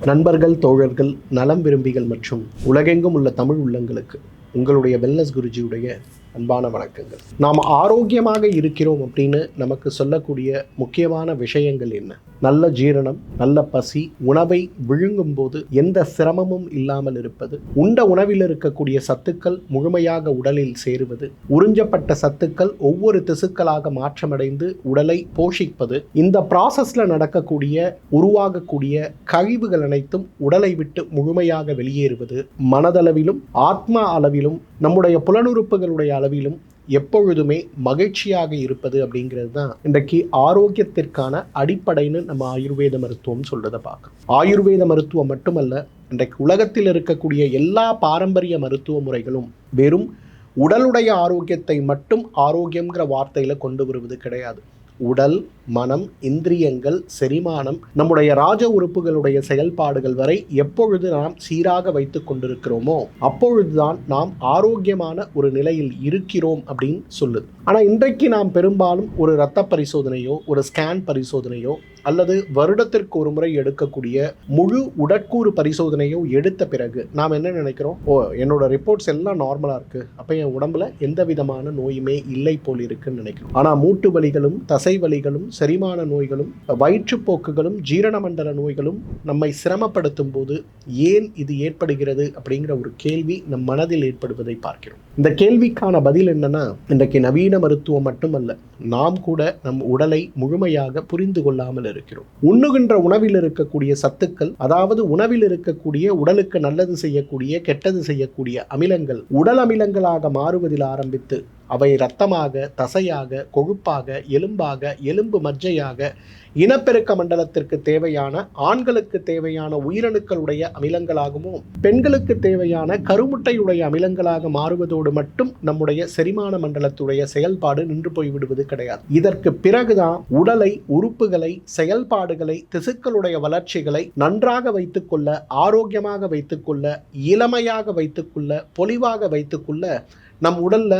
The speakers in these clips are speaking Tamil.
நண்பர்கள் தோழர்கள் நலம் விரும்பிகள் மற்றும் உலகெங்கும் உள்ள தமிழ் உள்ளங்களுக்கு உங்களுடைய வெல்னஸ் குருஜியுடைய அன்பான வணக்கங்கள். நாம் ஆரோக்கியமாக இருக்கிறோம் அப்படின்னு நமக்கு சொல்லக்கூடிய முக்கியமான விஷயங்கள் என்ன? நல்ல ஜீரணம் நல்ல பசி உணவை விழுங்கும் போது எந்த சிரமமும் இல்லாமல் இருப்பது உண்ட உணவில் இருக்கக்கூடிய சத்துக்கள் முழுமையாக உடலில் சேருவது உறிஞ்சப்பட்ட சத்துக்கள் ஒவ்வொரு திசுக்களாக மாற்றமடைந்து உடலை போஷிப்பது இந்த ப்ராசஸ்ல நடக்கக்கூடிய உருவாகக்கூடிய கழிவுகள் அனைத்தும் உடலை விட்டு முழுமையாக வெளியேறுவது மனதளவிலும் ஆத்மா அளவிலும் நம்முடைய புலனுறுப்புகளுடைய அளவிலும் எப்பொழுதுமே மகிழ்ச்சியாக இருப்பது அப்படிங்கிறது தான் இன்றைக்கு ஆரோக்கியத்திற்கான அடிப்படைன்னு நம்ம ஆயுர்வேத மருத்துவம் சொல்றதை பார்க்கணும் ஆயுர்வேத மருத்துவம் மட்டுமல்ல இன்றைக்கு உலகத்தில் இருக்கக்கூடிய எல்லா பாரம்பரிய மருத்துவ முறைகளும் வெறும் உடலுடைய ஆரோக்கியத்தை மட்டும் ஆரோக்கியங்கிற வார்த்தையில் கொண்டு வருவது கிடையாது. உடல் மனம் இந்திரியங்கள் செரிமானம் நம்முடைய ராஜ உறுப்புகளுடைய செயல்பாடுகள் வரை எப்பொழுது நாம் சீராக வைத்து கொண்டிருக்கிறோமோ அப்பொழுதுதான் நாம் ஆரோக்கியமான ஒரு நிலையில் இருக்கிறோம் அப்படின்னு சொல்லுது. ஆனால் இன்றைக்கு நாம் பெரும்பாலும் ஒரு இரத்த பரிசோதனையோ ஒரு ஸ்கேன் பரிசோதனையோ அல்லது வருடத்திற்கு ஒரு முறை எடுக்கக்கூடிய முழு உடற்கூறு பரிசோதனையும் எடுத்த பிறகு நாம் என்ன நினைக்கிறோம்? ஓ என்னோட ரிப்போர்ட்ஸ் எல்லாம் நார்மலாக இருக்கு. அப்போ என் உடம்புல எந்த விதமான நோயுமே இல்லை போல் இருக்குன்னு நினைக்கிறோம். ஆனால் மூட்டு வலிகளும் தசை வலிகளும் செரிமான நோய்களும் வயிற்றுப்போக்குகளும் ஜீரண மண்டல நோய்களும் நம்மை சிரமப்படுத்தும் போது ஏன் இது ஏற்படுகிறது அப்படிங்கிற ஒரு கேள்வி நம் மனதில் ஏற்படுவதை பார்க்கிறோம். இந்த கேள்விக்கான பதில் என்னன்னா இன்றைக்கு நவீன மருத்துவம் மட்டுமல்ல நாம் கூட நம் உடலை முழுமையாக புரிந்து கொள்ளாமல் இருக்கிறோம் உண்ணுகின்ற உணவில் இருக்கக்கூடிய சத்துக்கள் அதாவது உணவில் இருக்கக்கூடிய உடலுக்கு நல்லது செய்யக்கூடிய கெட்டது செய்யக்கூடிய அமிலங்கள் உடல் அமிலங்களாக மாறுவதில் ஆரம்பித்து அவை இரத்தமாக தசையாக கொழுப்பாக எலும்பாக எலும்பு மஜ்ஜையாக இனப்பெருக்க மண்டலத்திற்கு தேவையான ஆண்களுக்கு தேவையான உயிரணுக்களுடைய அமிலங்களாகவும் பெண்களுக்கு தேவையான கருமுட்டையுடைய அமிலங்களாக மாறுவதோடு மட்டும் நம்முடைய செரிமான மண்டலத்துடைய செயல்பாடு நின்று போய்விடுவது கிடையாது. இதற்கு பிறகுதான் உடலை உறுப்புகளை செயல்பாடுகளை திசுக்களுடைய வளர்ச்சிகளை நன்றாக வைத்துக்கொள்ள ஆரோக்கியமாக வைத்துக்கொள்ள இளமையாக வைத்துக்கொள்ள பொலிவாக வைத்துக்கொள்ள நம் உடல்ல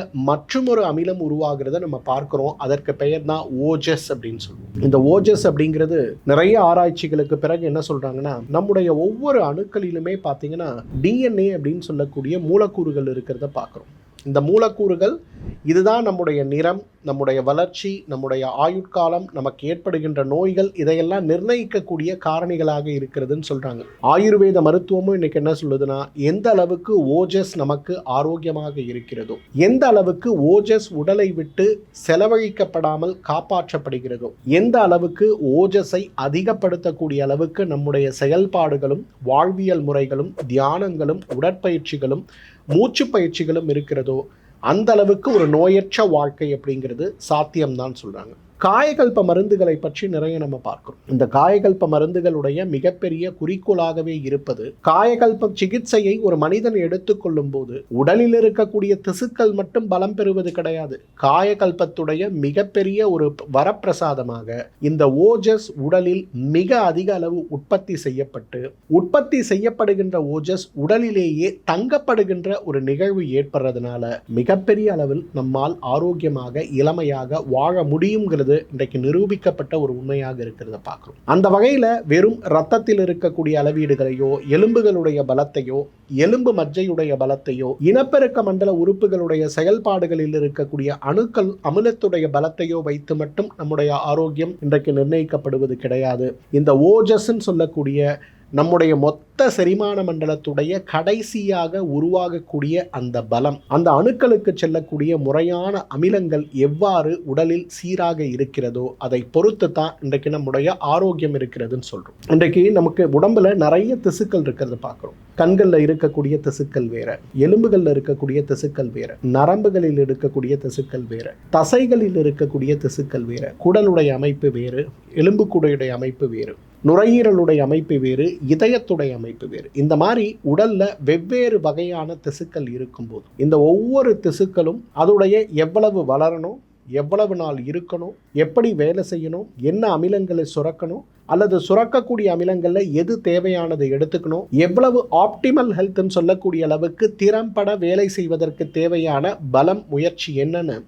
ஒரு அமிலம் உருவாகிறத நம்ம பார்க்கிறோம். அதற்கு பெயர் தான் ஓஜஸ் அப்படின்னு சொல்லுவோம். இந்த ஓஜஸ் அப்படிங்கிறது நிறைய ஆராய்ச்சிகளுக்கு பிறகு என்ன சொல்றாங்கன்னா நம்முடைய ஒவ்வொரு அணுக்களிலுமே பார்த்தீங்கன்னா டிஎன்ஏ அப்படின்னு சொல்லக்கூடிய மூலக்கூறுகள் இருக்கிறத பார்க்குறோம். இந்த மூலக்கூறுகள் இதுதான் நம்முடைய நிறம் நம்முடைய வளர்ச்சி நம்முடைய ஆயுட்காலம் நமக்கு ஏற்படுகின்ற நோய்கள் இதையெல்லாம் நிர்ணயிக்கக்கூடிய காரணிகளாக இருக்கிறதுன்னு சொல்கிறாங்க ஆயுர்வேத மருத்துவமும் இன்னைக்கு என்ன சொல்லுதுன்னா எந்த அளவுக்கு ஓஜஸ் நமக்கு ஆரோக்கியமாக இருக்கிறதோ எந்த அளவுக்கு ஓஜஸ் உடலை விட்டு செலவழிக்கப்படாமல் காப்பாற்றப்படுகிறதோ எந்த அளவுக்கு ஓஜஸை அதிகப்படுத்தக்கூடிய அளவுக்கு நம்முடைய செயல்பாடுகளும் வாழ்வியல் முறைகளும் தியானங்களும் உடற்பயிற்சிகளும் மூச்சு பயிற்சிகளும் இருக்கிறதோ அந்த அளவுக்கு ஒரு நோயற்ற வாழ்க்கை அப்படிங்கிறது சாத்தியம்தான் சொல்கிறாங்க காயகல்ப மருந்துகளை பற்றி நிறைய நம்ம பார்க்கிறோம். இந்த காயகல்ப மருந்துகளுடைய மிகப்பெரிய குறிக்கோளாகவே இருப்பது காயகல்ப சிகிச்சையை ஒரு மனிதன் எடுத்துக்கொள்ளும் போது உடலில் இருக்கக்கூடிய திசுக்கள் மட்டும் பலம் பெறுவது கிடையாது. காயகல்பத்துடைய மிகப்பெரிய ஒரு வரப்பிரசாதமாக இந்த ஓஜஸ் உடலில் மிக அதிக அளவு உற்பத்தி செய்யப்பட்டு உற்பத்தி செய்யப்படுகின்ற ஓஜஸ் உடலிலேயே தங்கப்படுகின்ற ஒரு நிகழ்வு ஏற்படுறதுனால மிகப்பெரிய அளவில் நம்மால் ஆரோக்கியமாக இளமையாக வாழ முடியுங்கிறது இன்றைக்கு நிரூபிக்கப்பட்ட ஒரு உண்மையாக இருக்கிறத பார்க்குறோம். அந்த வகையில் வெறும் ரத்தத்தில் இருக்கக்கூடிய அளவீடுகளையோ எலும்புகளுடைய பலத்தையோ எலும்பு மஜ்ஜையுடைய பலத்தையோ இனப்பெருக்க மண்டல உறுப்புகளுடைய செயல்பாடுகளில் இருக்கக்கூடிய அணுக்கள் அமிலத்துடைய பலத்தையோ வைத்து மட்டும் நம்முடைய ஆரோக்கியம் இன்றைக்கு நிர்ணயிக்கப்படுவது கிடையாது. இந்த ஓஜஸ்ன்னு சொல்லக்கூடிய நம்முடைய மொத்த செரிமான மண்டலத்துடைய கடைசியாக உருவாகக்கூடிய அந்த பலம் அந்த அணுக்களுக்கு செல்லக்கூடிய முறையான அமிலங்கள் எவ்வாறு உடலில் சீராக இருக்கிறதோ அதை பொறுத்து தான் இன்றைக்கு நம்முடைய ஆரோக்கியம் இருக்கிறதுன்னு சொல்கிறோம் இன்றைக்கு நமக்கு உடம்புல நிறைய திசுக்கள் இருக்கிறத பார்க்குறோம். கண்களில் இருக்கக்கூடிய திசுக்கள் வேற எலும்புகளில் இருக்கக்கூடிய திசுக்கள் வேற நரம்புகளில் இருக்கக்கூடிய திசுக்கள் வேற தசைகளில் இருக்கக்கூடிய திசுக்கள் வேற குடலுடைய அமைப்பு வேறு எலும்புக்குடையுடைய அமைப்பு வேறு. நுரையீரலுடைய அமைப்பு வேறு இதயத்துடைய அமைப்பு வேறு. இந்த மாதிரி உடல்ல வெவ்வேறு வகையான திசுக்கள் இருக்கும்போது இந்த ஒவ்வொரு திசுக்களும் அதோடைய எவ்வளவு வளரணும் எவ்வளவு நாள் இருக்கணும் எப்படி வேலை செய்யணும் என்ன அமிலங்களை சுரக்கணும் அல்லது சுரக்கக்கூடிய அமிலங்களில் எது தேவையானதை எடுத்துக்கணும் எவ்வளவு ஆப்டிமல் ஹெல்த்னு சொல்லக்கூடிய அளவுக்கு திறம்பட வேலை செய்வதற்கு தேவையான பலம் முயற்சி என்னன்னு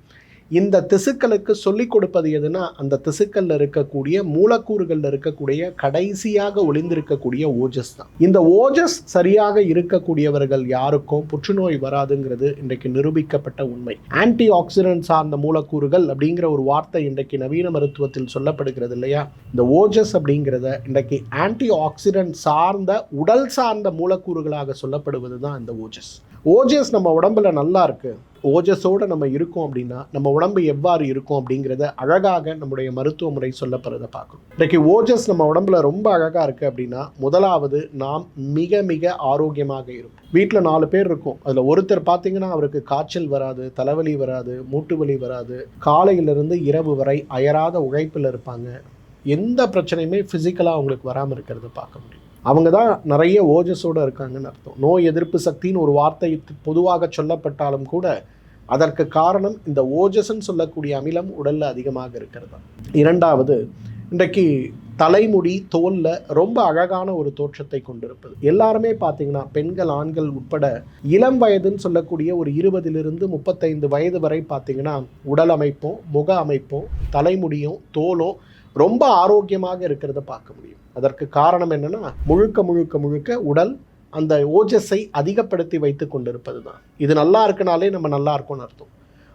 இந்த திசுக்களுக்கு சொல்லிக் கொடுப்பது எதுனா அந்த திசுக்கள்ல இருக்கக்கூடிய மூலக்கூறுகள்ல இருக்கக்கூடிய கடைசியாக ஒளிந்திருக்கக்கூடிய ஓஜஸ் தான். இந்த ஓஜஸ் சரியாக இருக்கக்கூடியவர்கள் யாருக்கும் புற்றுநோய் வராதுங்கிறது இன்றைக்கு நிரூபிக்கப்பட்ட உண்மை. ஆன்டி ஆக்சிடென்ட் சார்ந்த மூலக்கூறுகள் அப்படிங்கிற ஒரு வார்த்தை இன்றைக்கு நவீன மருத்துவத்தில் சொல்லப்படுகிறது இல்லையா? இந்த ஓஜஸ் அப்படிங்கிறத இன்றைக்கு ஆன்டி ஆக்சிடென்ட் சார்ந்த உடல் சார்ந்த மூலக்கூறுகளாக சொல்லப்படுவது தான் இந்த ஓஜஸ். ஓஜஸ் நம்ம உடம்புல நல்லா இருக்குது ஓஜஸோடு நம்ம இருக்கோம் அப்படின்னா நம்ம உடம்பு எவ்வாறு இருக்கும் அப்படிங்கிறத அழகாக நம்முடைய மருத்துவ முறை சொல்லப்படுறதை பார்க்கணும். இன்றைக்கி ஓஜஸ் நம்ம உடம்புல ரொம்ப அழகாக இருக்குது அப்படின்னா முதலாவது நாம் மிக மிக ஆரோக்கியமாக இருக்கும் வீட்டில் நாலு பேர் இருக்கும். அதில் ஒருத்தர் பார்த்தீங்கன்னா அவருக்கு காய்ச்சல் வராது தலைவலி வராது மூட்டு வலி வராது. காலையிலிருந்து இரவு வரை அயராத உழைப்பில் இருப்பாங்க. எந்த பிரச்சனையுமே ஃபிசிக்கலாக அவங்களுக்கு வராமல் இருக்கிறத பார்க்க முடியும். அவங்க தான் நிறைய ஓஜஸோடு இருக்காங்கன்னு அர்த்தம். நோய் எதிர்ப்பு சக்தின்னு ஒரு வார்த்தை பொதுவாக சொல்லப்பட்டாலும் கூட அதற்கு காரணம் இந்த ஓஜஸ்ன்னு சொல்லக்கூடிய அமிலம் உடலில் அதிகமாக இருக்கிறது. தான் இரண்டாவது இன்றைக்கு தலைமுடி தோலில் ரொம்ப அழகான ஒரு தோற்றத்தை கொண்டிருப்பது. எல்லாருமே பார்த்தீங்கன்னா பெண்கள் ஆண்கள் உட்பட இளம் வயதுன்னு சொல்லக்கூடிய ஒரு இருபதிலிருந்து முப்பத்தைந்து வயது வரை பார்த்தீங்கன்னா உடல் அமைப்பும் முக அமைப்பும் தலைமுடியும் தோலும் ரொம்ப ஆரோக்கியமாக இருக்கிறத பார்க்க முடியும். அதற்கு காரணம் என்னன்னா முழுக்க முழுக்க முழுக்க உடல் அந்த ஓஜஸை அதிகப்படுத்தி வைத்து கொண்டிருப்பது தான் இது நல்லா இருக்குனாலே நம்ம நல்லா இருக்கும்னு அர்த்தம்.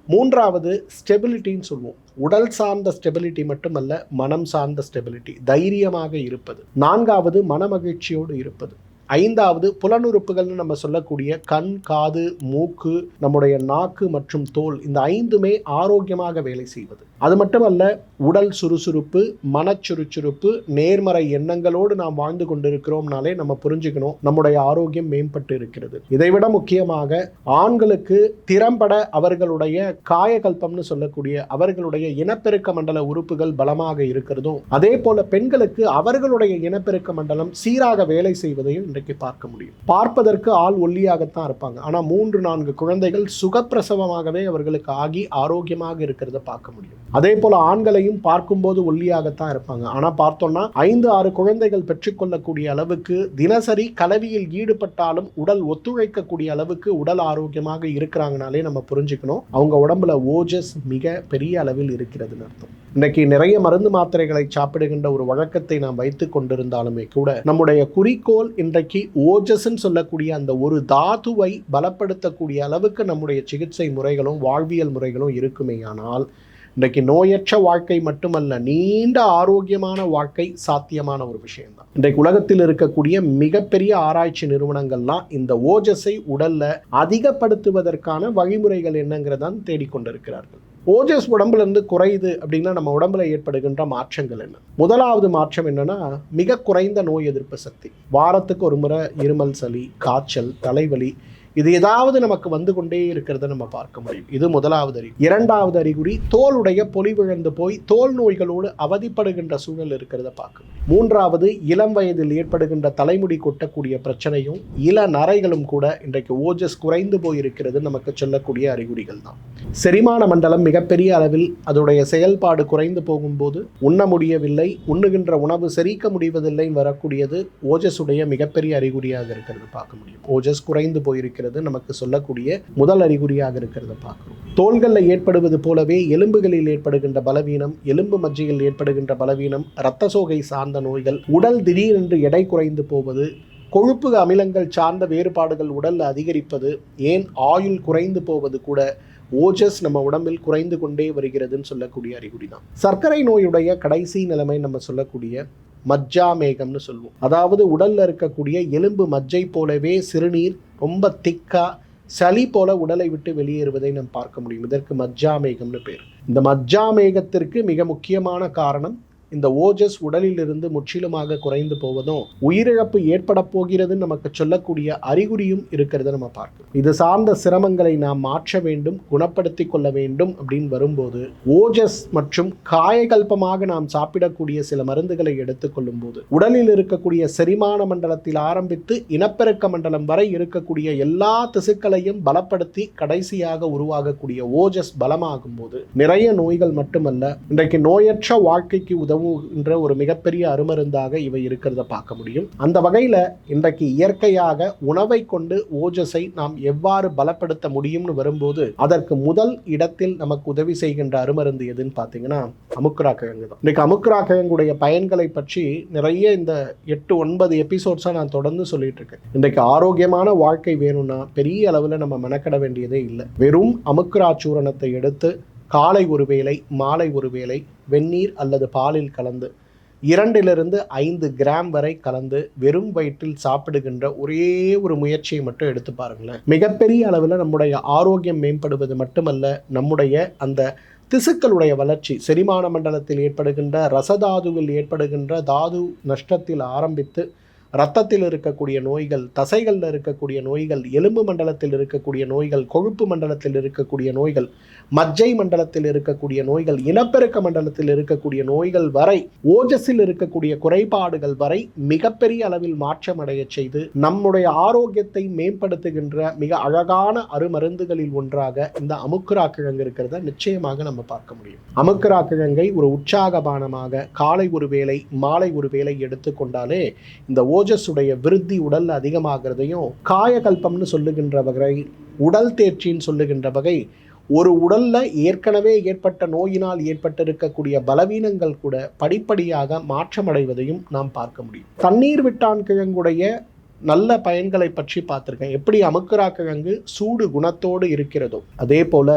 மூன்றாவது ஸ்டெபிலிட்டின்னு சொல்லுவோம் உடல் சார்ந்த ஸ்டெபிலிட்டி மட்டுமல்ல மனம் சார்ந்த ஸ்டெபிலிட்டி தைரியமாக இருப்பது. நான்காவது மனமகிழ்ச்சியோடு இருப்பது. ஐந்தாவது புலனுறுப்புகள்னு நம்ம சொல்லக்கூடிய கண் காது மூக்கு நம்முடைய நாக்கு மற்றும் தோல் இந்த ஐந்துமே ஆரோக்கியமாக வேலை செய்வது. அது மட்டுமல்ல உடல் சுறுசுறுப்பு மனச்சுறுசுறுப்பு நேர்மறை எண்ணங்களோடு நாம் வாழ்ந்து கொண்டிருக்கிறோம்னாலே நம்ம புரிஞ்சுக்கணும் நம்முடைய ஆரோக்கியம் மேம்பட்டு இருக்கிறது. இதைவிட முக்கியமாக ஆண்களுக்கு திறம்பட அவர்களுடைய காயகல்பம்னு சொல்லக்கூடிய அவர்களுடைய இனப்பெருக்க மண்டல உறுப்புகள் பலமாக இருக்கிறதும் அதே போல பெண்களுக்கு அவர்களுடைய இனப்பெருக்க மண்டலம் சீராக வேலை செய்வதையும் இன்றைக்கு பார்க்க முடியும். பார்ப்பதற்கு ஆள் ஒல்லியாகத்தான் இருப்பாங்க. ஆனால் மூன்று நான்கு குழந்தைகள் சுகப்பிரசவமாகவே அவர்களுக்கு ஆகி ஆரோக்கியமாக இருக்கிறத பார்க்க முடியும். அதே போல ஆண்களையும் பார்க்கும்போது ஒல்லியாகத்தான் இருப்பாங்க. ஆனால் பார்த்தோம்னா ஐந்து ஆறு குழந்தைகள் பெற்றுக்கொள்ளக்கூடிய அளவுக்கு தினசரி கலவியில் ஈடுபட்டாலும் உடல் ஒத்துழைக்கக்கூடிய அளவுக்கு உடல் ஆரோக்கியமாக இருக்கிறாங்கனாலே நம்ம புரிஞ்சுக்கணும். அவங்க உடம்புல ஓஜஸ் மிக பெரிய அளவில் இருக்கிறதுன்னு அர்த்தம். இன்னைக்கு நிறைய மருந்து மாத்திரைகளை சாப்பிடுகின்ற ஒரு வழக்கத்தை நாம் வைத்து கொண்டிருந்தாலுமே கூட நம்முடைய குறிக்கோள் இன்றைக்கு ஓஜஸ்ன்னு சொல்லக்கூடிய அந்த ஒரு தாதுவை பலப்படுத்தக்கூடிய அளவுக்கு நம்முடைய சிகிச்சை முறைகளும் வாழ்வியல் முறைகளும் இருக்குமே ஆனால் இன்றைக்கு நோயற்ற வாழ்க்கை மட்டுமல்ல நீண்ட ஆரோக்கியமான வாழ்க்கை சாத்தியமான ஒரு விஷயம்தான். இன்றைக்கு உலகத்தில் இருக்கக்கூடிய மிகப்பெரிய ஆராய்ச்சி நிறுவனங்கள்லாம் இந்த ஓஜஸை உடல்ல அதிகப்படுத்துவதற்கான வழிமுறைகள் என்னங்கிறதான் தேடிக்கொண்டிருக்கிறார்கள். ஓஜஸ் உடம்புல இருந்து குறையுது அப்படின்னா நம்ம உடம்புல ஏற்படுகின்ற மாற்றங்கள் என்ன? முதலாவது மாற்றம் என்னன்னா மிக குறைந்த நோய் எதிர்ப்பு சக்தி. வாரத்துக்கு ஒரு முறை இருமல் சளி காய்ச்சல் தலைவலி இது ஏதாவது நமக்கு வந்து கொண்டே இருக்கிறத நம்ம பார்க்க முடியும். இது முதலாவது அறிகுறி. இரண்டாவது அறிகுறி தோலுடைய பொலிவிழந்து போய் தோல் நோய்களோடு அவதிப்படுகின்ற சூழல் இருக்கிறத பார்க்க முடியும். மூன்றாவது இளம் வயதில் ஏற்படுகின்ற தலைமுடி கொட்டக்கூடிய பிரச்சனையும் இள நரைகளும் கூட இன்றைக்கு ஓஜஸ் குறைந்து போயிருக்கிறது நமக்கு சொல்லக்கூடிய அறிகுறிகள் தான். செரிமான மண்டலம் மிகப்பெரிய அளவில் அதோடைய செயல்பாடு குறைந்து போகும்போது உண்ண முடியவில்லை உண்ணுகின்ற உணவு செரிக்க முடிவதில்லை வரக்கூடியது ஓஜஸுடைய மிகப்பெரிய அறிகுறியாக இருக்கிறது பார்க்க முடியும். ஓஜஸ் குறைந்து போயிருக்கிறது. இருக்கிறது நமக்கு சொல்லக்கூடிய முதல் அறிகுறியாக இருக்கிறத பார்க்குறோம். தோள்களில் ஏற்படுவது போலவே எலும்புகளில் ஏற்படுகின்ற பலவீனம் எலும்பு மஜ்ஜையில் ஏற்படுகின்ற பலவீனம் இரத்த சோகை சார்ந்த நோய்கள் உடல் திடீரென்று எடை குறைந்து போவது கொழுப்பு அமிலங்கள் சார்ந்த வேறுபாடுகள் உடலில் அதிகரிப்பது ஏன் ஆயுள் குறைந்து போவது கூட ஓஜஸ் நம்ம உடம்பில் குறைந்து கொண்டே வருகிறதுன்னு சொல்லக்கூடிய அறிகுறி தான் சர்க்கரை நோயுடைய கடைசி நிலைமை நம்ம சொல்லக்கூடிய மஜ்ஜா மேகம்னு சொல்லுவோம். அதாவது உடலில் இருக்கக்கூடிய எலும்பு மஜ்ஜை போலவே சிறுநீர் ரொம்ப திக்கா சளி போல உடலை விட்டு வெளியேறுவதை நாம் பார்க்க முடியும். இதற்கு மஜ்ஜா மேகம்னு பேர். இந்த மஜ்ஜா மேகத்திற்கு மிக முக்கியமான காரணம் இந்த ஓஜஸ் உடலிலிருந்து முற்றிலுமாக குறைந்து போவதும் உயிரிழப்பு ஏற்பட போகிறதுன்னு நமக்கு சொல்லக்கூடிய அறிகுறியும் இருக்கிறத நம்ம பார்க்கணும். இது சார்ந்த சிரமங்களை நாம் மாற்ற வேண்டும் குணப்படுத்தி கொள்ள வேண்டும் அப்படின்னு வரும்போது ஓஜஸ் மற்றும் காயகல்பமாக நாம் சாப்பிடக்கூடிய சில மருந்துகளை எடுத்துக்கொள்ளும் போது உடலில் இருக்கக்கூடிய செரிமான மண்டலத்தில் ஆரம்பித்து இனப்பெருக்க மண்டலம் வரை இருக்கக்கூடிய எல்லா திசுக்களையும் பலப்படுத்தி கடைசியாக உருவாகக்கூடிய ஓஜஸ் பலமாகும் போது நிறைய நோய்கள் மட்டுமல்ல இன்றைக்கு நோயற்ற வாழ்க்கைக்கு உதவும் உதவுகின்ற ஒரு மிகப்பெரிய அருமருந்தாக இவை இருக்கிறத பார்க்க முடியும். அந்த வகையில் இன்றைக்கு இயற்கையாக உணவை கொண்டு ஓஜஸை நாம் எவ்வாறு பலப்படுத்த முடியும்னு வரும்போது அதற்கு முதல் இடத்தில் நமக்கு உதவி செய்கின்ற அருமருந்து எதுன்னு பார்த்தீங்கன்னா அமுக்குரா கிழங்கு தான். இன்றைக்கு அமுக்குரா கிழங்குடைய பயன்களை பற்றி நிறைய இந்த எட்டு ஒன்பது எபிசோட்ஸாக நான் தொடர்ந்து சொல்லிட்டு இருக்கேன். இன்றைக்கு ஆரோக்கியமான வாழ்க்கை வேணும்னா பெரிய அளவில் நம்ம மெனக்கட வேண்டியதே இல்லை. வெறும் அமுக்குரா சூரணத்தை எடுத்து காலை ஒரு வேளை மாலை ஒரு வேளை வெந்நீர் அல்லது பாலில் கலந்து இரண்டிலிருந்து ஐந்து கிராம் வரை கலந்து வெறும் வயிற்றில் சாப்பிடுகின்ற ஒரே ஒரு முயற்சியை மட்டும் எடுத்து பாருங்களேன். மிகப்பெரிய அளவில் நம்முடைய ஆரோக்கியம் மேம்படுவது மட்டுமல்ல நம்முடைய அந்த திசுக்களுடைய வளர்ச்சி செரிமான மண்டலத்தில் ஏற்படுகின்ற ரசதாதுவில் ஏற்படுகின்ற தாது நஷ்டத்தில் ஆரம்பித்து ரத்தத்தில் இருக்கக்கூடிய நோய்கள் தசைகளில் இருக்கக்கூடிய நோய்கள் எலும்பு மண்டலத்தில் இருக்கக்கூடிய நோய்கள் கொழுப்பு மண்டலத்தில் இருக்கக்கூடிய நோய்கள் மஜ்ஜை மண்டலத்தில் இருக்கக்கூடிய நோய்கள் இனப்பெருக்க மண்டலத்தில் இருக்கக்கூடிய நோய்கள் வரை ஓஜஸில் இருக்கக்கூடிய குறைபாடுகள் வரை மிகப்பெரிய அளவில் மாற்றம் அடைய செய்து நம்முடைய ஆரோக்கியத்தை மேம்படுத்துகின்ற மிக அழகான அருமருந்துகளில் ஒன்றாக இந்த அமுக்குரா கிழங்கு இருக்கிறத நிச்சயமாக நம்ம பார்க்க முடியும். அமுக்குரா கிழங்கை ஒரு உற்சாகபானமாக காலை ஒரு வேளை மாலை ஒரு வேளை எடுத்துக்கொண்டாலே இந்த ஓஜஸுடைய விருத்தி உடல் அதிகமாகிறதையும் காயகல்பம்னு சொல்லுகின்ற வகை உடல் தேர்ச்சின்னு சொல்லுகின்ற வகை ஒரு உடலில் ஏற்கனவே ஏற்பட்ட நோயினால் ஏற்பட்டிருக்கக்கூடிய பலவீனங்கள் கூட படிப்படியாக மாற்றமடைவதையும் நாம் பார்க்க முடியும். தண்ணீர் விட்டான் கிழங்குடைய நல்ல பயன்களை பற்றி பார்த்துருக்கேன். எப்படி அமுக்குரா கிழங்கு? சூடு குணத்தோடு இருக்கிறதோ. அதே போல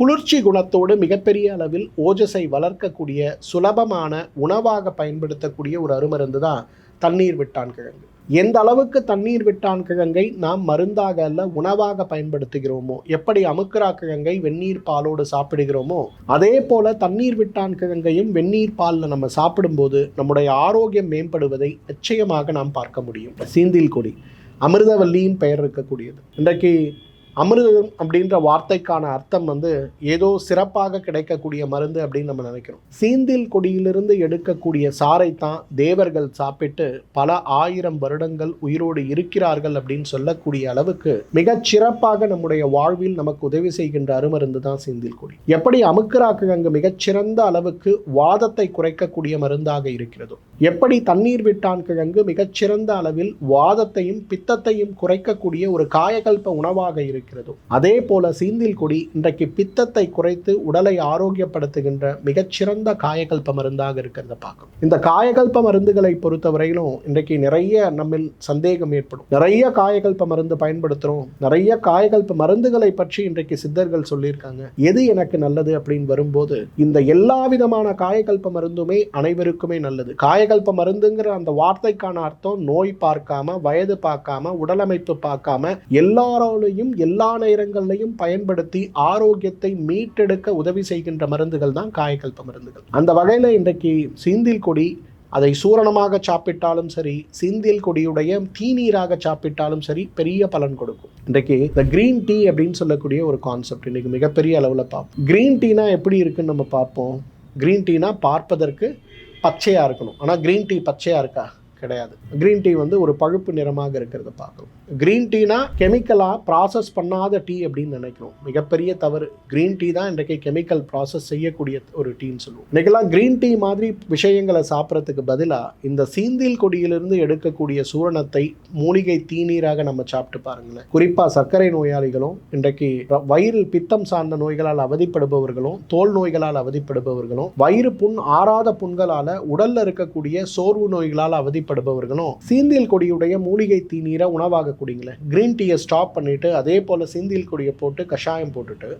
குளிர்ச்சி குணத்தோடு மிகப்பெரிய அளவில் ஓஜஸை வளர்க்கக்கூடிய சுலபமான உணவாக பயன்படுத்தக்கூடிய ஒரு அருமருந்து தான் தண்ணீர் விட்டான் கிழங்கு. எந்த அளவுக்கு தண்ணீர் விட்டான் கிழங்கை நாம் மருந்தாக அல்ல உணவாக பயன்படுத்துகிறோமோ? எப்படி அமுக்குரா கிழங்கை வெந்நீர் பாலோடு சாப்பிடுகிறோமோ? அதே போல தண்ணீர் விட்டான் கிழங்கையும் வெந்நீர் பாலில் நம்ம சாப்பிடும்போது நம்முடைய ஆரோக்கியம் மேம்படுவதை நிச்சயமாக நாம் பார்க்க முடியும். சீந்தில் கொடி அமிர்தவல்லியின் பெயர் இருக்கக்கூடியது. இன்றைக்கு அமிர்தம் அப்படின்ற வார்த்தைக்கான அர்த்தம் வந்து ஏதோ சிறப்பாக கிடைக்கக்கூடிய மருந்து அப்படின்னு நம்ம நினைக்கிறோம். சீந்தில் கொடியிலிருந்து எடுக்கக்கூடிய சாறை தான் தேவர்கள் சாப்பிட்டு பல ஆயிரம் வருடங்கள் உயிரோடு இருக்கிறார்கள் அப்படின்னு சொல்லக்கூடிய அளவுக்கு மிகச் சிறப்பாக நம்முடைய வாழ்வில் நமக்கு உதவி செய்கின்ற அருமருந்து தான் சீந்தில் கொடி. எப்படி அமுக்கரா கிழங்கு மிகச்சிறந்த அளவுக்கு வாதத்தை குறைக்கக்கூடிய மருந்தாக இருக்கிறதோ எப்படி தண்ணீர் விட்டான் கிழங்கு மிகச்சிறந்த அளவில் வாதத்தையும் பித்தத்தையும் குறைக்கக்கூடிய ஒரு காயகல்ப உணவாக இருக்கிறதோ அதே போல சீந்தில் கொடி இன்றைக்கு பித்தத்தை குறைத்து உடலை ஆரோக்கியப்படுத்துகின்ற மிகச்சிறந்த காயகல்ப மருந்தாக இருக்கிறத பார்க்கும் இந்த காயகல்ப மருந்துகளை பொறுத்தவரையிலும் இன்றைக்கு நிறைய நம்மில் சந்தேகம் ஏற்படும். நிறைய காயகல்ப மருந்து பயன்படுத்துகிறோம் நிறைய காயகல்ப மருந்துகளை பற்றி இன்றைக்கு சித்தர்கள் சொல்லியிருக்காங்க. எது எனக்கு நல்லது அப்படின்னு வரும்போது இந்த எல்லா விதமான காயகல்ப மருந்துமே அனைவருக்குமே நல்லது. காயகல்ப மருந்துங்கிற அந்த வார்த்தைக்கான அர்த்தம் நோய் பார்க்காம வயது பார்க்காம உடலமைப்பு பார்க்காம எல்லாரோடையும் எல்லா நேரங்கள்லையும் பயன்படுத்தி ஆரோக்கியத்தை மீட்டெடுக்க உதவி செய்கின்ற மருந்துகள் தான் காயக்கல்ப மருந்துகள். அந்த வகையில் இன்றைக்கு சீந்தில் கொடி அதை சூரணமாக சாப்பிட்டாலும் சரி சிந்தில் கொடியுடைய தீநீராக சாப்பிட்டாலும் சரி பெரிய பலன் கொடுக்கும். இன்றைக்கு இந்த கிரீன் டீ அப்படின்னு சொல்லக்கூடிய ஒரு கான்செப்ட் இன்றைக்கி மிகப்பெரிய அளவில் பார்ப்போம். கிரீன் டீனா எப்படி இருக்குன்னு நம்ம பார்ப்போம். கிரீன் டீனா பார்ப்பதற்கு பச்சையாக இருக்கணும். ஆனால் கிரீன் டீ பச்சையாக இருக்கா? கிடையாது. கிரீன் டீ வந்து ஒரு பழுப்பு நிறமாக இருக்கிறத பார்க்கணும். கிரீன் டீனா கெமிக்கலாக ப்ராசஸ் பண்ணாத டீ அப்படின்னு நினைக்கிறோம். மிகப்பெரிய தவறு. கிரீன் டீ தான் இன்றைக்கு கெமிக்கல் ப்ராசஸ் செய்யக்கூடிய ஒரு டீன்னு சொல்லுவோம். இன்றைக்கெல்லாம் கிரீன் டீ மாதிரி விஷயங்களை சாப்பிட்றதுக்கு பதிலாக இந்த சீந்தில் கொடியிலிருந்து எடுக்கக்கூடிய சூரணத்தை மூலிகை தீநீராக நம்ம சாப்பிட்டு பாருங்களேன். குறிப்பாக சர்க்கரை நோயாளிகளும் இன்றைக்கு வயிறில் வயிறு பித்தம் சார்ந்த நோய்களால் அவதிப்படுபவர்களும் தோல் நோய்களால் அவதிப்படுபவர்களும் வயிறு புண் ஆறாத புண்களால் உடலில் இருக்கக்கூடிய சோர்வு நோய்களால் அவதிப்படுபவர்களும் சீந்தில் கொடியுடைய மூலிகை தீநீரை உணவாக குடிங்களேன். கிரீன் டீயை ஸ்டாப் பண்ணிட்டு அதே போல் சிந்தியில் கொடியை போட்டு கஷாயம் போட்டுட்டு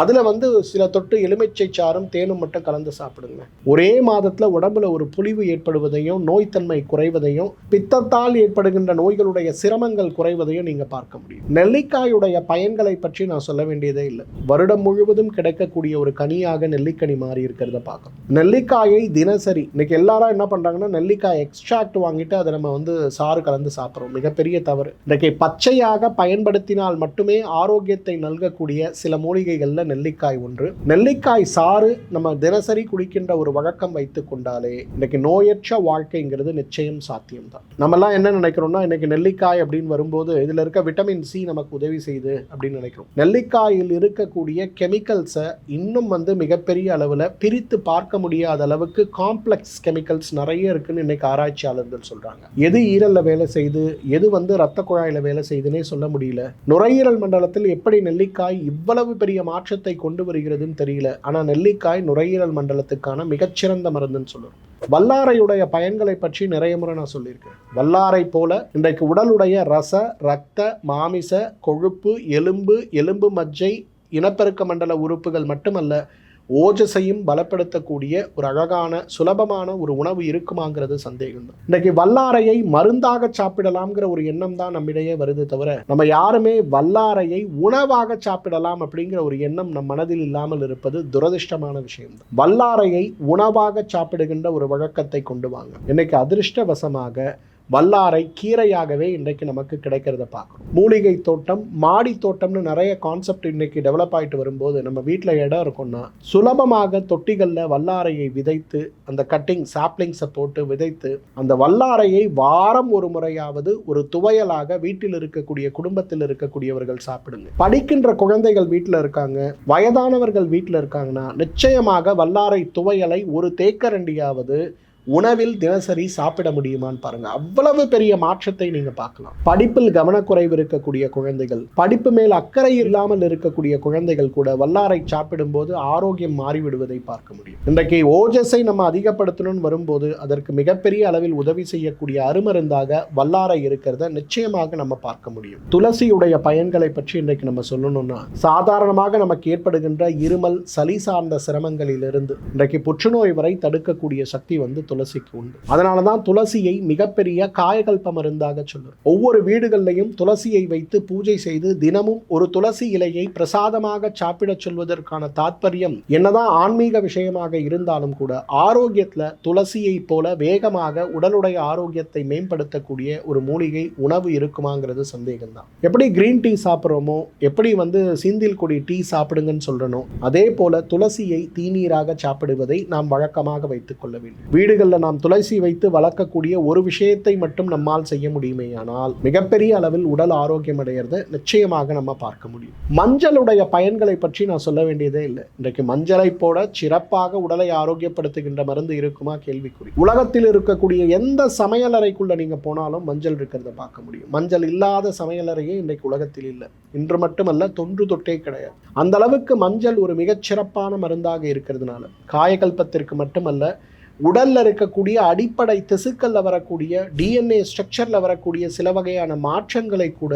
அதில் வந்து சில தொட்டு எலுமிச்சை சாறும் தேனும் மட்டும் கலந்து சாப்பிடுங்க. ஒரே மாதத்தில் உடம்புல ஒரு புலிவு ஏற்படுவதையும் நோய்த்தன்மை குறைவதையும் பித்தத்தால் ஏற்படுகின்ற நோய்களுடைய சிரமங்கள் குறைவதையும் நீங்கள் பார்க்க முடியும். நெல்லிக்காயுடைய பயன்களை பற்றி நான் சொல்ல வேண்டியதே இல்லை. வருடம் முழுவதும் கிடைக்கக்கூடிய ஒரு கனியாக நெல்லிக்கனி மாறி இருக்கிறத பார்க்கணும். நெல்லிக்காயை தினசரி இன்னைக்கு எல்லாரும் என்ன பண்ணுறாங்கன்னா நெல்லிக்காய் எக்ஸ்ட்ராக்ட் வாங்கிட்டு அதை நம்ம வந்து சாறு கலந்து சாப்பிட்றோம். மிகப்பெரிய தவறு. இன்றைக்கு பச்சையாக பயன்படுத்தினால் மட்டுமே ஆரோக்கியத்தை நல்கக்கூடிய சில மூலிகைகளில் பொருட்களில் நெல்லிக்காய் ஒன்று. நெல்லிக்காய் சாறு நம்ம தினசரி குடிக்கின்ற ஒரு வழக்கம் வைத்து கொண்டாலே இன்னைக்கு நோயற்ற வாழ்க்கைங்கிறது நிச்சயம் சாத்தியம்தான். நம்மலாம் என்ன நினைக்கிறோம்னா இன்னைக்கு நெல்லிக்காய் அப்படின்னு வரும்போது இதில் இருக்க விட்டமின் சி நமக்கு உதவி செய்யுது அப்படின்னு நினைக்கிறோம். நெல்லிக்காயில் இருக்கக்கூடிய கெமிக்கல்ஸை இன்னும் வந்து மிகப்பெரிய அளவில் பிரித்து பார்க்க முடியாத அளவுக்கு காம்ப்ளெக்ஸ் கெமிக்கல்ஸ் நிறைய இருக்குன்னு இன்னைக்கு ஆராய்ச்சியாளர்கள் சொல்றாங்க. எது ஈரல்ல வேலை செய்து எது வந்து ரத்த குழாயில வேலை செய்துன்னே சொல்ல முடியல. நுரையீரல் மண்டலத்தில் எப்படி நெல்லிக்காய் இவ்வளவு பெரிய மாற்றத்தை கொண்டு வருகிறதுன்னு தெரியல. ஆனால் நெல்லிக்காய் நுரையீரல் மண்டலத்துக்கான மிகச்சிறந்த மருந்துன்னு சொல்லுறோம். வல்லாரையுடைய பயன்களை பற்றி நிறைய முறை நான் சொல்லியிருக்கேன். வல்லாரை போல இன்றைக்கு உடலுடைய ரச ரத்த மாமிச கொழுப்பு எலும்பு எலும்பு மஜ்ஜை இனப்பெருக்க மண்டல உறுப்புகள் மட்டுமல்ல ஓஜஸையும் பலப்படுத்தக்கூடிய ஒரு அழகான சுலபமான ஒரு உணவு இருக்குமாங்கிறது சந்தேகம் தான். இன்றைக்கு வல்லாரையை மருந்தாக சாப்பிடலாம்ங்கிற ஒரு எண்ணம் தான் நம்மிடையே வருது தவிர நம்ம யாருமே வல்லாரையை உணவாக சாப்பிடலாம் அப்படிங்கிற ஒரு எண்ணம் நம் மனதில் இல்லாமல் இருப்பது துரதிர்ஷ்டமான விஷயம் தான். வல்லாரையை உணவாக சாப்பிடுகின்ற ஒரு வழக்கத்தை கொண்டு வாங்க. இன்னைக்கு அதிர்ஷ்டவசமாக வல்லாரை கீரையாகவே இன்றைக்கு நமக்கு கிடைக்கிறத பார்க்குறோம் மூலிகை தோட்டம் மாடி தோட்டம்னு நிறைய கான்செப்ட் இன்னைக்கு டெவலப் ஆகிட்டு வரும்போது நம்ம வீட்டில் இடம் இருக்கும்னா சுலபமாக தொட்டிகளில் வல்லாரையை விதைத்து அந்த கட்டிங் சாப்ளிங்ஸை போட்டு விதைத்து அந்த வல்லாரையை வாரம் ஒரு முறையாவது ஒரு துவையலாக வீட்டில் இருக்கக்கூடிய குடும்பத்தில் இருக்கக்கூடியவர்கள் சாப்பிடுங்க. படிக்கின்ற குழந்தைகள் வீட்டில் இருக்காங்க வயதானவர்கள் வீட்டில் இருக்காங்கன்னா நிச்சயமாக வல்லாரை துவையலை ஒரு தேக்கரண்டியாவது உணவில் தினசரி சாப்பிட முடியுமான்னு பாருங்க. அவ்வளவு பெரிய மாற்றத்தை நீங்க பார்க்கலாம். படிப்பில் கவனக்குறைவு இருக்கக்கூடிய குழந்தைகள் படிப்பு மேல் அக்கறை இல்லாமல் இருக்கக்கூடிய குழந்தைகள் கூட வல்லாரை சாப்பிடும்போது ஆரோக்கியம் மாறிவிடுவதை பார்க்க முடியும். இன்றைக்கு ஓஜஸை நம்ம அதிகப்படுத்தணும்னு வரும்போது அதற்கு மிகப்பெரிய அளவில் உதவி செய்யக்கூடிய அருமருந்தாக வல்லாரை இருக்கிறத நிச்சயமாக நம்ம பார்க்க முடியும். துளசியுடைய பயன்களை பற்றி இன்றைக்கு நம்ம சொல்லணும்னா சாதாரணமாக நமக்கு ஏற்படுகின்ற இருமல் சளி சார்ந்த சிரமங்களிலிருந்து இன்றைக்கு புற்றுநோய் வரை தடுக்கக்கூடிய சக்தி வந்து துளசிக்கு உண்டு. அதனால தான் துளசியை மிகப்பெரிய காயகல்ப மருந்தாக சொல்லுறோம் ஒவ்வொரு வீடுகளிலையும் துளசியை வைத்து பூஜை செய்து தினமும் ஒரு துளசி இலையை பிரசாதமாக சாப்பிடச் சொல்வதற்கான தாற்பயம் என்னதான் ஆன்மீக விஷயமாக இருந்தாலும் கூட ஆரோக்கியத்தில் துளசியை போல வேகமாக உடலுடைய ஆரோக்கியத்தை மேம்படுத்தக்கூடிய ஒரு மூலிகை உணவு இருக்குமாங்கிறது சந்தேகம்தான். எப்படி கிரீன் டீ சாப்பிட்றோமோ எப்படி வந்து சீந்தில் கொடி டீ சாப்பிடுங்கன்னு சொல்றனோ அதே போல துளசியை தீநீராக சாப்பிடுவதை நாம் வழக்கமாக வைத்துக் கொள்ள வேண்டும். வீடுகளில் நாம் துளசி வைத்து வளர்க்கக்கூடிய ஒரு விஷயத்தை மட்டும் நம்மால் செய்ய முடியுமே ஆனால் மிகப்பெரிய அளவில் உடல் ஆரோக்கியம் அடையிறத நிச்சயமாக நம்ம பார்க்க முடியும். மஞ்சளுடைய பயன்களை பற்றி நான் சொல்ல வேண்டியதே இல்லை. இன்றைக்கு மஞ்சளை போல சிறப்பாக உடலை ஆரோக்கியப்படுத்துகின்ற மருந்து இருக்குமா கேள்விக்குறி. உலகத்தில் இருக்கக்கூடிய எந்த சமையலறைக்குள்ள நீங்க போனாலும் மஞ்சள் இருக்கிறத பார்க்க முடியும். மஞ்சள் இல்லாத சமையலறையே இன்றைக்கு உலகத்தில் இல்லை. இன்று மட்டுமல்ல தொன்று தொட்டே கிடையாது. அந்த அளவுக்கு மஞ்சள் ஒரு மிகச்சிறப்பான மருந்தாக இருக்கிறதுனால. காயகல்பத்திற்கு மட்டுமல்ல உடலில் இருக்கக்கூடிய அடிப்படை திசுக்களில் வரக்கூடிய டிஎன்ஏ ஸ்ட்ரக்சரில் வரக்கூடிய சில வகையான மாற்றங்களை கூட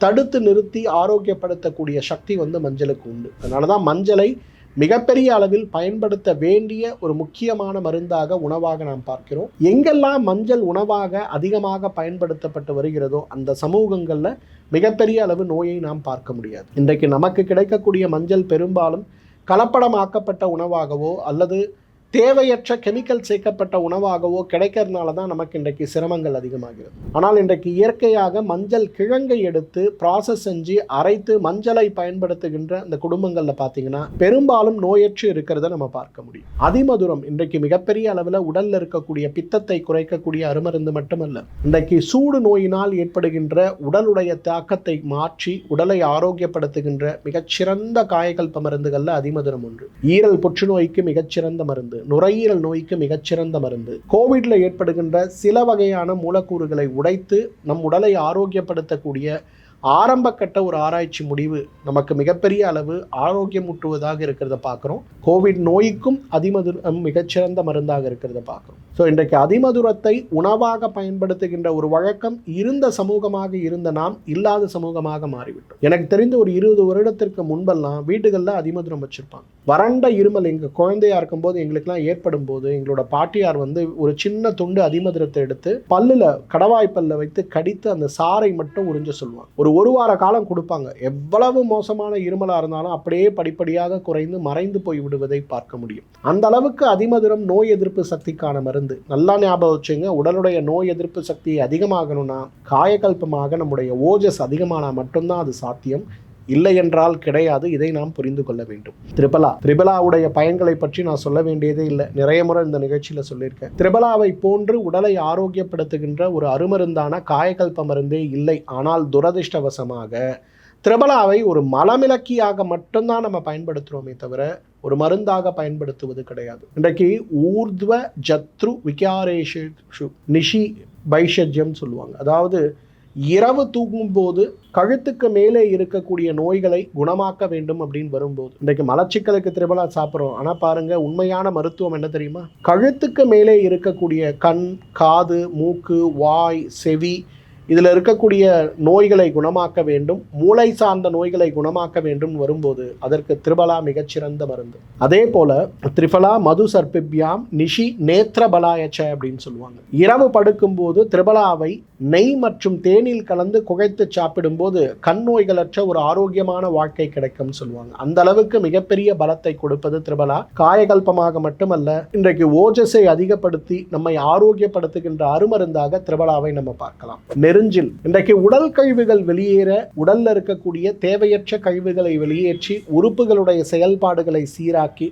தடுத்து நிறுத்தி ஆரோக்கியப்படுத்தக்கூடிய சக்தி வந்து மஞ்சளுக்கு உண்டு. அதனால தான் மஞ்சளை மிகப்பெரிய அளவில் பயன்படுத்த வேண்டிய ஒரு முக்கியமான மருந்தாக உணவாக நாம் பார்க்கிறோம். எங்கெல்லாம் மஞ்சள் உணவாக அதிகமாக பயன்படுத்தப்பட்டு வருகிறதோ அந்த சமூகங்களில் மிகப்பெரிய அளவு நோயை நாம் பார்க்க முடியாது. இன்றைக்கு நமக்கு கிடைக்கக்கூடிய மஞ்சள் பெரும்பாலும் கலப்படமாக்கப்பட்ட உணவாகவோ அல்லது தேவையற்ற கெமிக்கல் சேர்க்கப்பட்ட உணவாகவோ கிடைக்கிறதுனால தான் நமக்கு இன்றைக்கு சிரமங்கள் அதிகமாகிறது. ஆனால் இன்றைக்கு இயற்கையாக மஞ்சள் கிழங்கை எடுத்து ப்ராசஸ் செஞ்சு அரைத்து மஞ்சளை பயன்படுத்துகின்ற அந்த குடும்பங்களில் பார்த்தீங்கன்னா பெரும்பாலும் நோயற்று இருக்கிறத நம்ம பார்க்க முடியும். அதிமதுரம் இன்றைக்கு மிகப்பெரிய அளவில் உடலில் இருக்கக்கூடிய பித்தத்தை குறைக்கக்கூடிய அருமருந்து மட்டுமல்ல இன்றைக்கு சூடு நோயினால் ஏற்படுகின்ற உடலுடைய தாக்கத்தை மாற்றி உடலை ஆரோக்கியப்படுத்துகின்ற மிகச்சிறந்த காயகல்ப மருந்துகளில் அதிமதுரம் ஒன்று. ஈரல் புற்றுநோய்க்கு மிகச்சிறந்த மருந்து. நுரையீரல் நோய்க்கு மிகச்சிறந்த மருந்து. கோவிட்ல ஏற்படுகின்ற சில வகையான மூலக்கூறுகளை உடைத்து நம் உடலை ஆரோக்கியப்படுத்தக்கூடிய ஆரம்ப கட்ட ஒரு ஆராய்ச்சி முடிவு. நமக்கு மிகப்பெரிய அளவு ஆரோக்கியம் ஊட்டுவதாக இருக்கிறத பார்க்குறோம். கோவிட் நோய்க்கும் அதிமதுரம் மிகச்சிறந்த மருந்தாக இருக்கிறத பார்க்குறோம். ஸோ இன்றைக்கு அதிமதுரத்தை உணவாக பயன்படுத்துகின்ற ஒரு வழக்கம் இருந்த சமூகமாக இருந்த நாம் இல்லாத சமூகமாக மாறிவிட்டோம். எனக்கு தெரிந்த ஒரு இருபது வருடத்திற்கு முன்பெல்லாம் வீடுகளில் அதிமதுரம் வச்சுருப்பாங்க. வறண்ட இருமல் எங்கள் குழந்தையாக இருக்கும்போது எங்களுக்கெல்லாம் ஏற்படும் போது எங்களோட பாட்டியார் வந்து ஒரு சின்ன துண்டு அதிமதுரத்தை எடுத்து பல்லில் கடவாய் பல்ல வைத்து கடித்து அந்த சாறை மட்டும் உறிஞ்ச சொல்லுவாங்க. ஒரு ஒரு வார காலம் கொடுப்பாங்க. எவ்வளவு மோசமான இருமலாக இருந்தாலும் அப்படியே படிப்படியாக குறைந்து மறைந்து போய் விடுவதை பார்க்க முடியும். அந்த அளவுக்கு அதிமதுரம் நோய் எதிர்ப்பு சக்திக்கான மருந்து. நல்லா ஞாபகம் வச்சுங்க உடலுடைய நோய் எதிர்ப்பு சக்தி அதிகமாகணும்னா காயகல்பமாக நம்முடைய ஓஜஸ் அதிகமானால் மட்டும்தான் அது சாத்தியம். இல்லை என்றால் கிடையாது. இதை நாம் புரிந்து கொள்ள வேண்டும். திரிபலா. திரிபலாவுடைய பயன்களை பற்றி நான் சொல்ல வேண்டியதே இல்லை. நிறைய முறை இந்த நிகழ்ச்சியில் சொல்லியிருக்கேன். திரிபலாவை போன்று உடலை ஆரோக்கியப்படுத்துகின்ற ஒரு அருமருந்தான காயகல்ப மருந்தே இல்லை. ஆனால் துரதிர்ஷ்டவசமாக திரிபலாவை ஒரு மலமிளக்கியாக மட்டும்தான் நம்ம பயன்படுத்துகிறோமே தவிர ஒரு மருந்தாக பயன்படுத்துவது கிடையாது. இன்றைக்கு ஊர்த்வ ஜத்ரு விகாரேஷு நிஷி பைஷஜ்யம் சொல்லுவாங்க. அதாவது இரவு தூங்கும்போது கழுத்துக்கு மேலே இருக்கக்கூடிய நோய்களை குணமாக்க வேண்டும் அப்படின்னு வரும்போது. இன்றைக்கு மலச்சிக்கலுக்கு திருபலா சாப்பிட்றோம். ஆனால் பாருங்க உண்மையான மருத்துவம் என்ன தெரியுமா? கழுத்துக்கு மேலே இருக்கக்கூடிய கண் காது மூக்கு வாய் செவி இதில் இருக்கக்கூடிய நோய்களை குணமாக்க வேண்டும் மூளை சார்ந்த நோய்களை குணமாக்க வேண்டும் வரும்போது அதற்கு திரிபலா மிகச்சிறந்த மருந்து. அதே போல திரிபலா மது சர்பிப்யாம் நிஷி நேத்திரபலாயச்ச அப்படின்னு சொல்லுவாங்க. இரவு படுக்கும்போது திரிபலாவை நெய் மற்றும் தேனில் கலந்து குகைத்து சாப்பிடும்போது கண் நோய்களற்ற ஒரு ஆரோக்கியமான வாழ்க்கை கிடைக்கும் சொல்லுவாங்க. அந்த அளவுக்கு மிகப்பெரிய பலத்தை கொடுப்பது திரிபலா. காயகல்பமாக மட்டுமல்ல இன்றைக்கு ஓஜஸை அதிகப்படுத்தி நம்மை ஆரோக்கியப்படுத்துகின்ற அருமருந்தாக திரிபலாவை நம்ம பார்க்கலாம். நெருஞ்சில். இன்றைக்கு உடல் கழிவுகள் வெளியேற உடல்ல இருக்கக்கூடிய தேவையற்ற கழிவுகளை வெளியேற்றி உறுப்புகளுடைய செயல்பாடுகளை சீராக்கி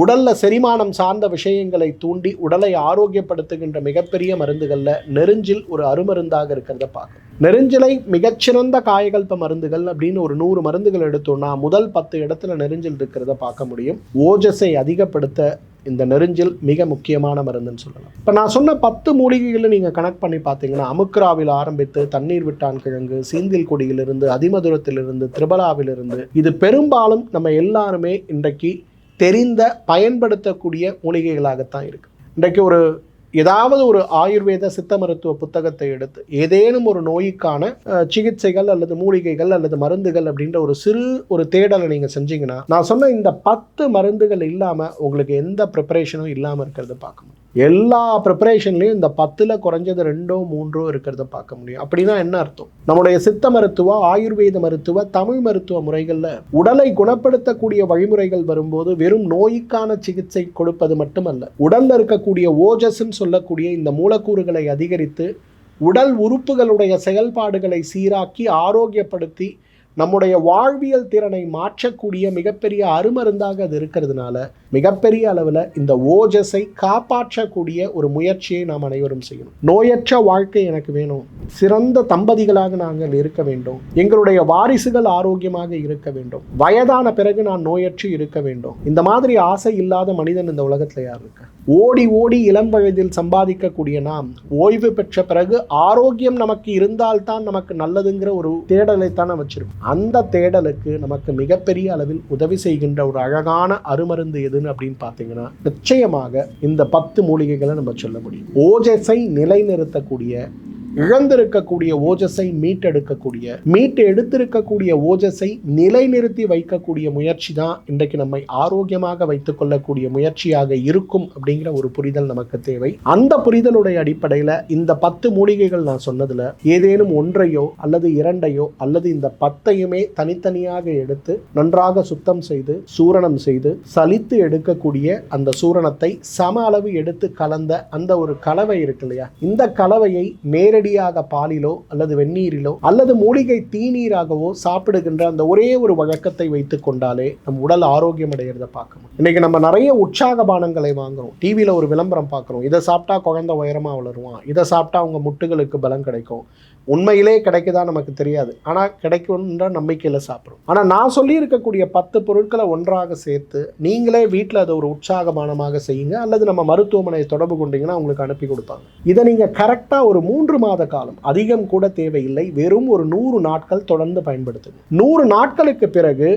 உடல்ல செரிமானம் சார்ந்த விஷயங்களை தூண்டி உடலை ஆரோக்கியப்படுத்துகின்ற மிகப்பெரிய மருந்துகள்ல நெருஞ்சில் ஒரு அருமருந்தாக இருக்கிறத பார்க்கணும். நெருஞ்சிலை மிகச்சிறந்த காயகல்ப மருந்துகள் அப்படின்னு ஒரு நூறு மருந்துகள் எடுத்தோம்னா முதல் பத்து இடத்துல நெருஞ்சில் இருக்கிறத பார்க்க முடியும். ஓஜஸை அதிகப்படுத்த இந்த நெருஞ்சில் மிக முக்கியமான மருந்துன்னு சொல்லலாம். இப்போ நான் சொன்ன பத்து மூலிகைகளை நீங்கள் கனெக்ட் பண்ணி பார்த்தீங்கன்னா அமுக்ராவில் ஆரம்பித்து தண்ணீர் விட்டான் கிழங்கு சீந்தில் கொடியிலிருந்து அதிமதுரத்திலிருந்து திரிபலாவிலிருந்து இது பெரும்பாலும் நம்ம எல்லாருமே இன்றைக்கு தெரிந்த பயன்படுத்தக்கூடிய மூலிகைகளாகத்தான் இருக்குது இன்றைக்கு ஒரு ஏதாவது ஒரு ஆயுர்வேத சித்த மருத்துவ புத்தகத்தை எடுத்து ஏதேனும் ஒரு நோய்க்கான சிகிச்சைகள் அல்லது மூலிகைகள் அல்லது மருந்துகள் அப்படின்ற ஒரு சிறு ஒரு தேடலை நீங்கள் செஞ்சீங்கன்னா நான் சொன்ன இந்த பத்து மருந்துகள் இல்லாமல் உங்களுக்கு எந்த ப்ரிப்பரேஷனும் இல்லாமல் இருக்கிறத பார்க்க முடியும். எல்லா ப்ரிப்பரேஷன்லேயும் இந்த பத்தில் குறைஞ்சது ரெண்டோ மூன்றோ இருக்கிறத பார்க்க முடியும். அப்படின்னா என்ன அர்த்தம்? நம்முடைய சித்த மருத்துவ ஆயுர்வேத மருத்துவ தமிழ் மருத்துவ முறைகளில் உடலை குணப்படுத்தக்கூடிய வழிமுறைகள் வரும்போது வெறும் நோய்க்கான சிகிச்சை கொடுப்பது மட்டுமல்ல உடலில் இருக்கக்கூடிய ஓஜஸ்ன்னு சொல்லக்கூடிய இந்த மூலக்கூறுகளை அதிகரித்து உடல் உறுப்புகளுடைய செயல்பாடுகளை சீராக்கி ஆரோக்கியப்படுத்தி நம்முடைய வாழ்வியல் திறனை மாற்றக்கூடிய மிகப்பெரிய அருமருந்தாக அது இருக்கிறதுனால மிகப்பெரிய அளவில் இந்த ஓஜஸை காப்பாற்றக்கூடிய ஒரு முயற்சியை நாம் அனைவரும் செய்யணும். நோயற்ற வாழ்க்கை எனக்கு வேணும். சிறந்த தம்பதிகளாக நாங்கள் இருக்க வேண்டும். எங்களுடைய வாரிசுகள் ஆரோக்கியமாக இருக்க வேண்டும். வயதான பிறகு நான் நோயற்று இருக்க வேண்டும். இந்த மாதிரி ஆசை இல்லாத மனிதன் இந்த உலகத்தில் யார் இருக்க? ஓடி ஓடி இளம் வயதில் சம்பாதிக்கக்கூடிய நாம் ஓய்வு பெற்ற பிறகு ஆரோக்கியம் நமக்கு இருந்தால்தான் நமக்கு நல்லதுங்கிற ஒரு தேடலை தான் வச்சிருக்கோம். அந்த தேடலுக்கு நமக்கு மிகப்பெரிய அளவில் உதவி செய்கின்ற ஒரு அழகான அருமருந்து எதுன்னு அப்படின்னு பார்த்தீங்கன்னா நிச்சயமாக இந்த பத்து மூலிகைகளை நம்ம சொல்ல முடியும். ஓஜஸை நிலைநிறுத்தக்கூடிய இழந்திருக்கக்கூடிய ஓஜஸை மீட்டெடுக்கக்கூடிய மீட்டு எடுத்திருக்கக்கூடிய ஓஜஸை நிலைநிறுத்தி வைக்கக்கூடிய முயற்சி தான் இன்றைக்கு நம்மை ஆரோக்கியமாக வைத்துக் கொள்ளக்கூடிய முயற்சியாக இருக்கும் அப்படிங்கிற ஒரு புரிதல் நமக்கு தேவை. அந்த புரிதலுடைய அடிப்படையில் இந்த பத்து மூலிகைகள் நான் சொன்னதுல ஏதேனும் ஒன்றையோ அல்லது இரண்டையோ அல்லது இந்த அனைத்தையுமே தனித்தனியாக எடுத்து நன்றாக சுத்தம் செய்து சூரணம் செய்து சலித்து எடுக்கக்கூடிய அந்த சூரணத்தை சம அளவு எடுத்து கலந்த அந்த ஒரு கலவை இருக்கு இல்லையா? இந்த கலவையை நேரடியாக பாலிலோ அல்லது வெந்நீரிலோ அல்லது மூலிகை தீநீராகவோ சாப்பிடுகின்ற அந்த ஒரே ஒரு வழக்கத்தை வைத்துக் கொண்டாலே நம் உடல் ஆரோக்கியம் அடைகிறத பார்க்கணும் இன்னைக்கு நம்ம நிறைய உற்சாக பானங்களை வாங்குறோம். டிவியில் ஒரு விளம்பரம் பார்க்குறோம். இதை சாப்பிட்டா குழந்தை உயரமாக வளருவான். இதை சாப்பிட்டா அவங்க முட்டுகளுக்கு பலம் கிடைக்கும். உண்மையிலே கிடைக்குதா நமக்கு தெரியாது. ஆனால் கிடைக்கும்ன்ற நம்பிக்கையில் சாப்பிடுவோம் ஆனால் நான் சொல்லியிருக்கக்கூடிய பத்து பொருட்களை ஒன்றாக சேர்த்து நீங்களே வீட்டில் அதை ஒரு உற்சாகமானமாக செய்யுங்க. அல்லது நம்ம மருத்துவமனையை தொடர்பு கொண்டீங்கன்னா உங்களுக்கு அனுப்பி கொடுப்பாங்க. இதை நீங்கள் கரெக்டாக ஒரு மூன்று மாத காலம் அதிகம் கூட தேவையில்லை. வெறும் ஒரு நூறு நாட்கள் தொடர்ந்து பயன்படுத்துங்க. நூறு நாட்களுக்கு பிறகு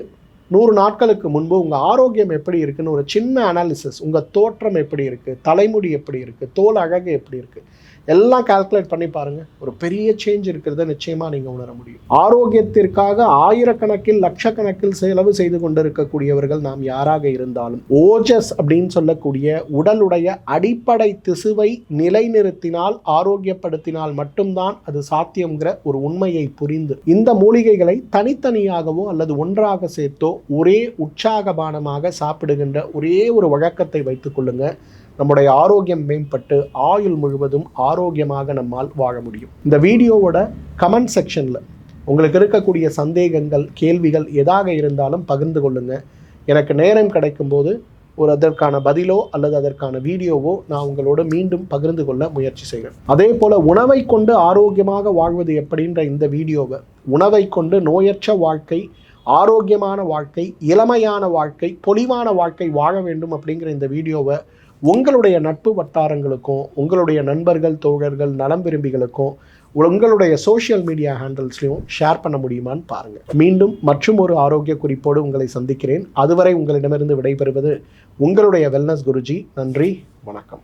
நூறு நாட்களுக்கு முன்பு உங்கள் ஆரோக்கியம் எப்படி இருக்குன்னு ஒரு சின்ன அனாலிசிஸ் உங்கள் தோற்றம் எப்படி இருக்குது தலைமுடி எப்படி இருக்குது தோல் அழகு எப்படி இருக்குது எல்லாம் கால்குலேட் பண்ணி பாருங்கள் ஒரு பெரிய சேஞ்ச் இருக்கிறத நிச்சயமாக நீங்கள் உணர முடியும். ஆரோக்கியத்திற்காக ஆயிரக்கணக்கில் லட்சக்கணக்கில் செலவு செய்து கொண்டிருக்கக்கூடியவர்கள் நாம் யாராக இருந்தாலும் ஓஜஸ் அப்படின்னு சொல்லக்கூடிய உடலுடைய அடிப்படை திசுவை நிலைநிறுத்தினால் ஆரோக்கியப்படுத்தினால் மட்டும்தான் அது சாத்தியங்கிற ஒரு உண்மையை புரிந்து இந்த மூலிகைகளை தனித்தனியாகவோ அல்லது ஒன்றாக சேர்த்தோ ஒரே உற்சாகபானமாக சாப்பிடுகின்ற ஒரே ஒரு வழக்கத்தை வைத்துக் கொள்ளுங்க. நம்முடைய ஆரோக்கியம் மேம்பட்டு ஆயுள் முழுவதும் ஆரோக்கியமாக நம்மால் வாழ முடியும். இந்த வீடியோவோட கமெண்ட் செக்ஷனில் உங்களுக்கு இருக்கக்கூடிய சந்தேகங்கள் கேள்விகள் எதாக இருந்தாலும் பகிர்ந்து கொள்ளுங்கள் எனக்கு நேரம் கிடைக்கும்போது ஒரு அதற்கான பதிலோ அல்லது அதற்கான வீடியோவோ நான் உங்களோட மீண்டும் பகிர்ந்து கொள்ள முயற்சி செய்கிறேன் அதே போல் உணவை கொண்டு ஆரோக்கியமாக வாழ்வது எப்படின்ற இந்த வீடியோவை உணவை கொண்டு நோயற்ற வாழ்க்கை ஆரோக்கியமான வாழ்க்கை இளமையான வாழ்க்கை பொலிவான வாழ்க்கை வாழ வேண்டும் அப்படிங்கிற இந்த வீடியோவை உங்களுடைய நட்பு வட்டாரங்களுக்கும் உங்களுடைய நண்பர்கள் தோழர்கள் நலம் விரும்பிகளுக்கும் உங்களுடைய சோஷியல் மீடியா ஹேண்டில்ஸ்லையும் ஷேர் பண்ண முடியுமான்னு பாருங்கள் மீண்டும் மற்றும் ஒரு ஆரோக்கிய குறிப்போடு உங்களை சந்திக்கிறேன். அதுவரை உங்களிடமிருந்து விடைபெறுவது உங்களுடைய வெல்னஸ் குருஜி. நன்றி வணக்கம்.